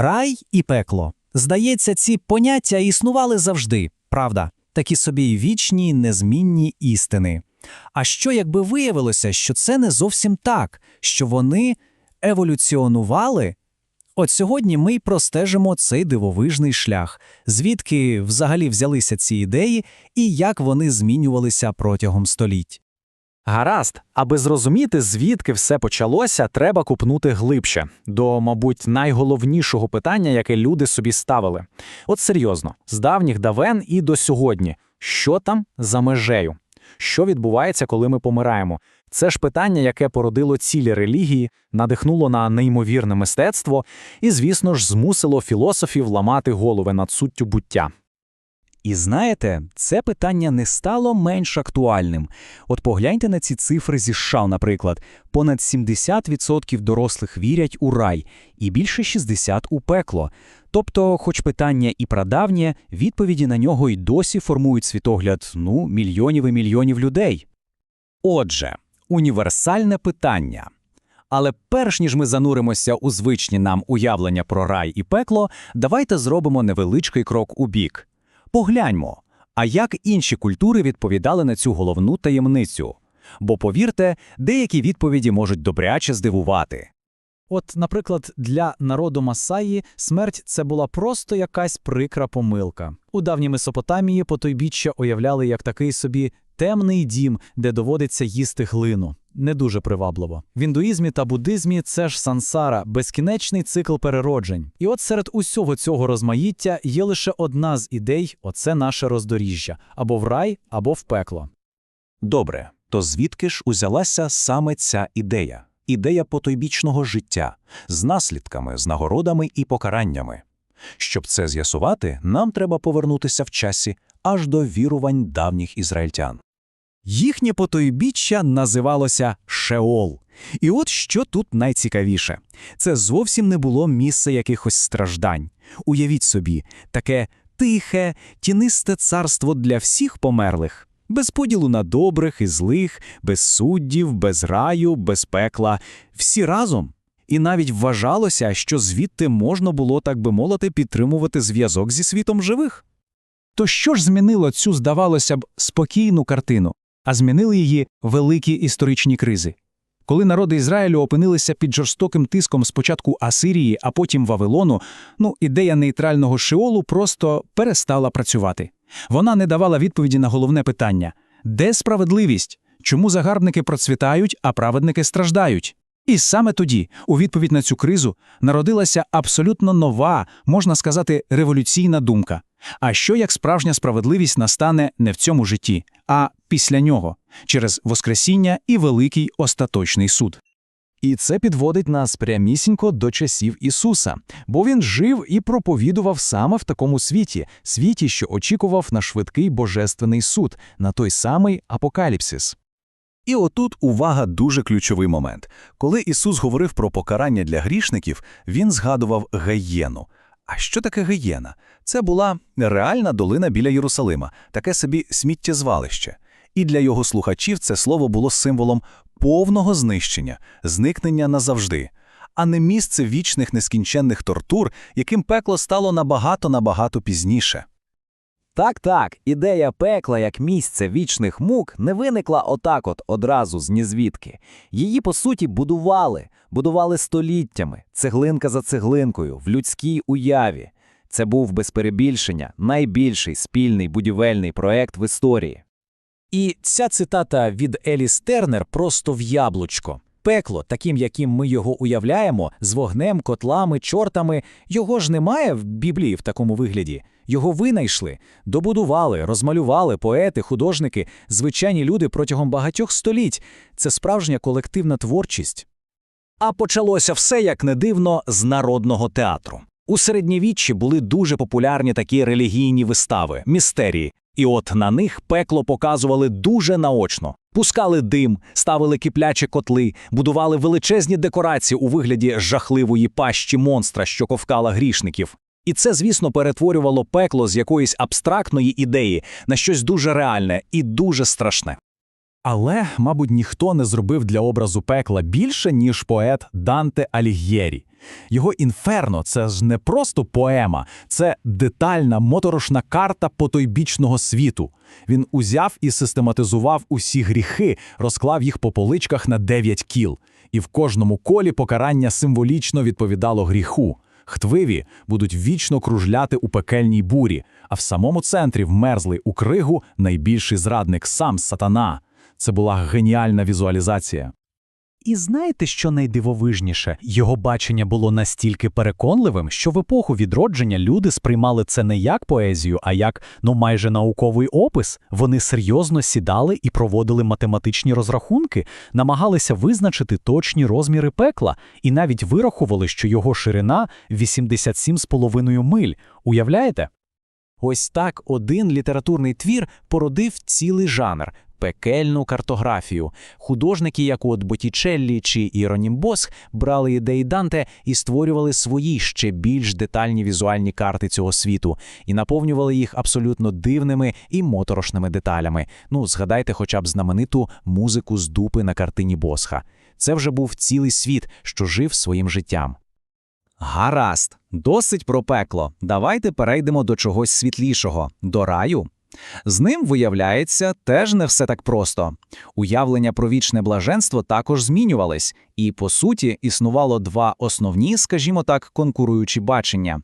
Рай і пекло. Здається, ці поняття існували завжди, правда, такі собі вічні, незмінні істини. А що якби виявилося, що це не зовсім так, що вони еволюціонували? От сьогодні ми й простежимо цей дивовижний шлях, звідки взагалі взялися ці ідеї і як вони змінювалися протягом століть. Гаразд, аби зрозуміти, звідки все почалося, треба купнути глибше до, мабуть, найголовнішого питання, яке люди собі ставили. От серйозно, з давніх давен і до сьогодні, що там за межею? Що відбувається, коли ми помираємо? Це ж питання, яке породило цілі релігії, надихнуло на неймовірне мистецтво і, звісно ж, змусило філософів ламати голови над суттю буття. І знаєте, це питання не стало менш актуальним. От погляньте на ці цифри зі США, наприклад. Понад 70% дорослих вірять у рай, і більше 60% у пекло. Тобто, хоч питання і прадавнє, відповіді на нього й досі формують світогляд, ну, мільйонів і мільйонів людей. Отже, універсальне питання. Але перш ніж ми зануримося у звичні нам уявлення про рай і пекло, давайте зробимо невеличкий крок у бік. Погляньмо, а як інші культури відповідали на цю головну таємницю. Бо, повірте, деякі відповіді можуть добряче здивувати. От, наприклад, для народу Масаї смерть це була просто якась прикра помилка. У давній Месопотамії потойбіччя уявляли як такий собі темний дім, де доводиться їсти глину. Не дуже привабливо. В індуїзмі та буддизмі це ж сансара, безкінечний цикл перероджень. І от серед усього цього розмаїття є лише одна з ідей оце наше роздоріжжя або в рай, або в пекло. Добре, то звідки ж узялася саме ця ідея? Ідея потойбічного життя з наслідками, з нагородами і покараннями. Щоб це з'ясувати, нам треба повернутися в часі аж до вірувань давніх ізраїльтян. Їхнє потойбіччя називалося Шеол. І от що тут найцікавіше. Це зовсім не було місце якихось страждань. Уявіть собі, таке тихе, тінисте царство для всіх померлих. Без поділу на добрих і злих, без суддів, без раю, без пекла. Всі разом. І навіть вважалося, що звідти можна було, так би мовити, підтримувати зв'язок зі світом живих. То що ж змінило цю, здавалося б, спокійну картину, а змінили її великі історичні кризи? Коли народи Ізраїлю опинилися під жорстоким тиском спочатку Асирії, а потім Вавилону, ну, ідея нейтрального Шеолу просто перестала працювати. Вона не давала відповіді на головне питання де справедливість? Чому загарбники процвітають, а праведники страждають? І саме тоді, у відповідь на цю кризу, народилася абсолютно нова, можна сказати, революційна думка. А що як справжня справедливість настане не в цьому житті, а після нього, через Воскресіння і великий остаточний суд? І це підводить нас прямісінько до часів Ісуса, бо він жив і проповідував саме в такому світі, світі, що очікував на швидкий божественний суд, на той самий апокаліпсис. І отут увага дуже ключовий момент. Коли Ісус говорив про покарання для грішників, він згадував геєну. А що таке гієна? Це була реальна долина біля Єрусалима, таке собі сміттєзвалище. І для його слухачів це слово було символом повного знищення, зникнення назавжди, а не місце вічних нескінченних тортур, яким пекло стало набагато-набагато пізніше. Так, так, ідея пекла як місце вічних мук не виникла отак от одразу з нізвідки. Її, по суті, будували, будували століттями, цеглинка за цеглинкою, в людській уяві. Це був без перебільшення найбільший спільний будівельний проект в історії. І ця цитата від Еліс Тернер просто в яблучко. Пекло, таким, яким ми його уявляємо, з вогнем, котлами, чортами, його ж немає в Біблії в такому вигляді. Його винайшли, добудували, розмалювали поети, художники, звичайні люди протягом багатьох століть. Це справжня колективна творчість. А почалося все, як не дивно, з народного театру. У середньовіччі були дуже популярні такі релігійні вистави, містерії, і от на них пекло показували дуже наочно. Пускали дим, ставили киплячі котли, будували величезні декорації у вигляді жахливої пащі монстра, що ковкала грішників. І це, звісно, перетворювало пекло з якоїсь абстрактної ідеї на щось дуже реальне і дуже страшне. Але, мабуть, ніхто не зробив для образу пекла більше, ніж поет Данте Аліг'єрі. Його інферно це ж не просто поема, це детальна моторошна карта потойбічного світу. Він узяв і систематизував усі гріхи, розклав їх по поличках на дев'ять кіл, і в кожному колі покарання символічно відповідало гріху. Хтвиві будуть вічно кружляти у пекельній бурі, а в самому центрі вмерзлий у кригу найбільший зрадник сам сатана. Це була геніальна візуалізація. І знаєте, що найдивовижніше? Його бачення було настільки переконливим, що в епоху відродження люди сприймали це не як поезію, а як ну майже науковий опис. Вони серйозно сідали і проводили математичні розрахунки, намагалися визначити точні розміри пекла, і навіть вирахували, що його ширина 87,5 миль. Уявляєте? Ось так один літературний твір породив цілий жанр пекельну картографію. Художники, як от Боттічеллі чи Іронімбосх, брали ідеї Данте і створювали свої ще більш детальні візуальні карти цього світу і наповнювали їх абсолютно дивними і моторошними деталями. Ну, згадайте хоча б знамениту музику з дупи на картині Босха. Це вже був цілий світ, що жив своїм життям. Гаразд, досить про пекло. Давайте перейдемо до чогось світлішого до раю. З ним, виявляється, теж не все так просто. Уявлення про вічне блаженство також змінювались, і, по суті, існувало два основні, скажімо так, конкуруючі бачення.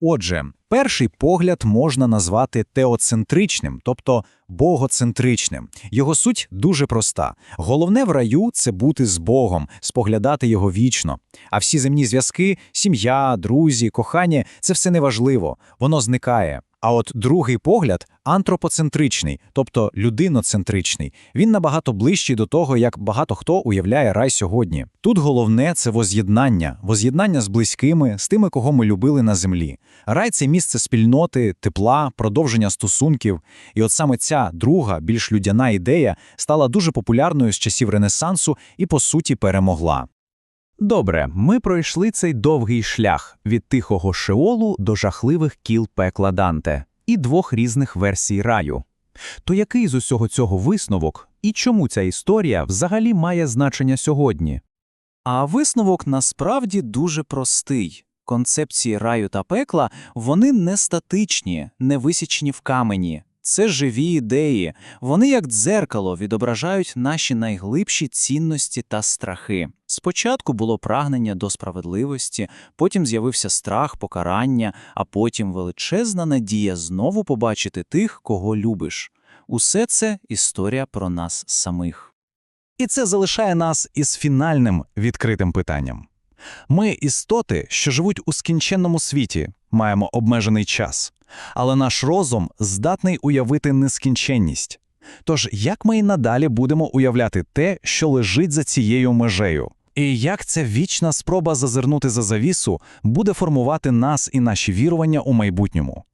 Отже, перший погляд можна назвати теоцентричним, тобто богоцентричним. Його суть дуже проста. Головне в раю це бути з Богом, споглядати його вічно. А всі земні зв'язки, сім'я, друзі, кохання це все неважливо, воно зникає. А от другий погляд антропоцентричний, тобто людиноцентричний. Він набагато ближчий до того, як багато хто уявляє рай сьогодні. Тут головне це воз'єднання, воз'єднання з близькими, з тими, кого ми любили на землі. Рай це місце спільноти, тепла, продовження стосунків. І от саме ця друга, більш людяна ідея стала дуже популярною з часів Ренесансу і, по суті, перемогла. Добре, ми пройшли цей довгий шлях від тихого шеолу до жахливих кіл пекла Данте і двох різних версій раю. То який з усього цього висновок і чому ця історія взагалі має значення сьогодні? А висновок насправді дуже простий. Концепції раю та пекла вони не статичні, не висічені в камені. Це живі ідеї. Вони, як дзеркало, відображають наші найглибші цінності та страхи. Спочатку було прагнення до справедливості, потім з'явився страх, покарання, а потім величезна надія знову побачити тих, кого любиш. Усе це історія про нас самих. І це залишає нас із фінальним відкритим питанням. Ми істоти, що живуть у скінченному світі, маємо обмежений час, але наш розум здатний уявити нескінченність. Тож як ми і надалі будемо уявляти те, що лежить за цією межею? І як ця вічна спроба зазирнути за завісу буде формувати нас і наші вірування у майбутньому?